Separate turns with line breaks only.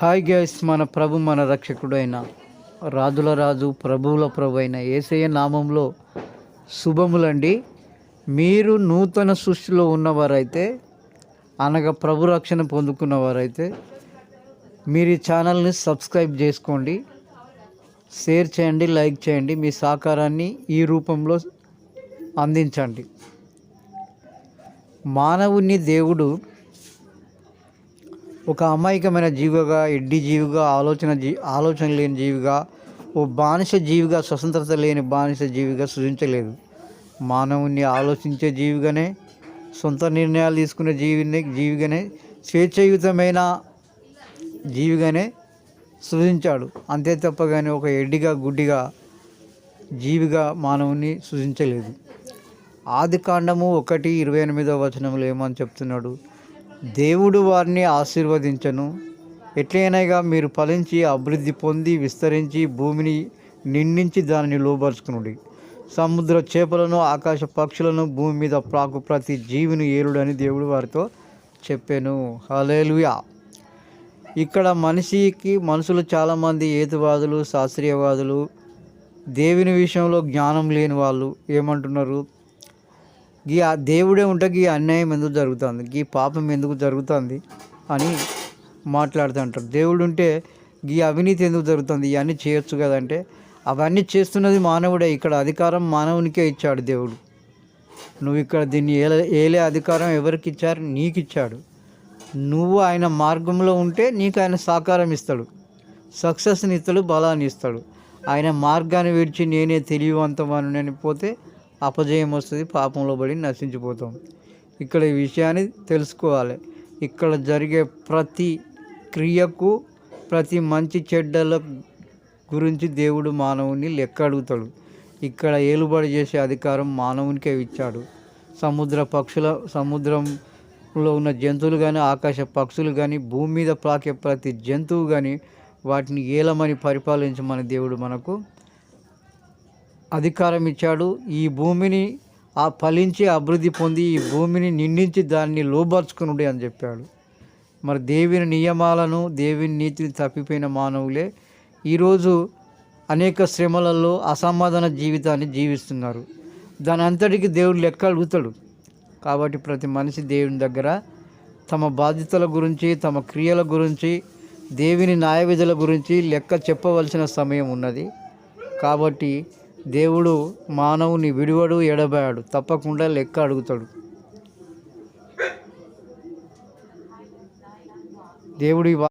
Hi guys మన ప్రభు మన రక్షకుడైన రాజుల రాజు ప్రభువుల ప్రభు అయిన ఏసయ్య నామంలో శుభములండి. మీరు నూతన సృష్టిలో ఉన్నవారైతే అనగా ప్రభు రక్షణ పొందుకున్నవారైతే మీరు ఈ ఛానల్ని సబ్స్క్రైబ్ చేసుకోండి. షేర్ చేయండి లైక్ చేయండి మీ సహకారాన్ని ఈ రూపంలో అందించండి. మానవుని దేవుడు ఒక అమాయకమైన జీవిగా ఎడ్డి జీవిగా ఆలోచన జీ ఆలోచన లేని జీవిగా ఓ బానిస జీవిగా స్వతంత్రత లేని బానిస జీవిగా సృజించలేదు. మానవుని ఆలోచించే జీవిగానే సొంత నిర్ణయాలు తీసుకునే జీవిని జీవిగానే స్వేచ్ఛయుతమైన జీవిగానే సృజించాడు. అంతే తప్ప కానీ ఒక ఎడ్డిగా గుడ్డిగా జీవిగా మానవుని సృజించలేదు. ఆది కాండము ఒకటి ఇరవై ఎనిమిదవ వచనంలో ఏమని చెప్తున్నాడు? దేవుడు వారిని ఆశీర్వదించను. ఎట్లయినగా మీరు ఫలించి అభివృద్ధి పొంది విస్తరించి భూమిని నిండించి దానిని లోపరుచుకునుడి సముద్ర చేపలను ఆకాశ పక్షులను భూమి మీద ప్రాకు ప్రతి జీవిని ఏలుడని దేవుడు వారితో చెప్పాను. హలేలుయా ఇక్కడ మనిషికి మనుషులు చాలామంది ఏతువాదులు శాస్త్రీయవాదులు దేవుని విషయంలో జ్ఞానం లేని వాళ్ళు ఏమంటున్నారు? గీ ఆ దేవుడే ఉంటే గీ అన్యాయం ఎందుకు జరుగుతుంది? గీ పాపం ఎందుకు జరుగుతుంది? అని మాట్లాడుతుంటారు దేవుడు ఉంటే గీ అవినీతి ఎందుకు జరుగుతుంది? ఇవన్నీ చేయొచ్చు కదంటే అవన్నీ చేస్తున్నది మానవుడే. ఇక్కడ అధికారం మానవునికే ఇచ్చాడు దేవుడు. నువ్వు ఇక్కడ దీన్ని ఏలే ఏలే అధికారం ఎవరికి ఇచ్చారు నీకు ఇచ్చాడు నువ్వు ఆయన మార్గంలో ఉంటే నీకు ఆయన సహకారం ఇస్తాడు. సక్సెస్ని ఇస్తాడు బలాన్ని ఇస్తాడు. ఆయన మార్గాన్ని విడిచి నేనే తెలియవంతమని పోతే అపజయం వస్తుంది పాపంలో పడి నశించిపోతాం. ఇక్కడ ఈ విషయాన్ని తెలుసుకోవాలి. ఇక్కడ జరిగే ప్రతి క్రియకు ప్రతి మంచి చెడ్డల గురించి దేవుడు మానవుని లెక్క అడుగుతాడు. ఇక్కడ ఏలుబడి చేసే అధికారం మానవునికే ఇచ్చాడు. సముద్ర పక్షుల సముద్రంలో ఉన్న జంతువులు కానీ ఆకాశ పక్షులు కానీ భూమి మీద ప్రాకే ప్రతి జంతువు కానీ వాటిని ఏలమని పరిపాలించమని దేవుడు మనకు అధికారం ఇచ్చాడు. ఈ భూమిని ఆ ఫలించి అభివృద్ధి పొంది ఈ భూమిని నిండించి దాన్ని లోబర్చుకునుడి అని చెప్పాడు. మరి దేవుని నియమాలను దేవుని నీతిని తప్పిపోయిన మానవులే ఈరోజు అనేక శ్రమలలో అసమాధాన జీవితాన్ని జీవిస్తున్నారు. దాని అంతటికి దేవుడు లెక్క అడుగుతాడు. కాబట్టి ప్రతి మనిషి దేవుని దగ్గర తమ బాధ్యతల గురించి తమ క్రియల గురించి దేవుని న్యాయ విధుల గురించి లెక్క చెప్పవలసిన సమయం ఉన్నది. కాబట్టి దేవుడు మానవుని విడివడు ఎడబాడు. తప్పకుండా లెక్క అడుగుతాడు. దేవుడి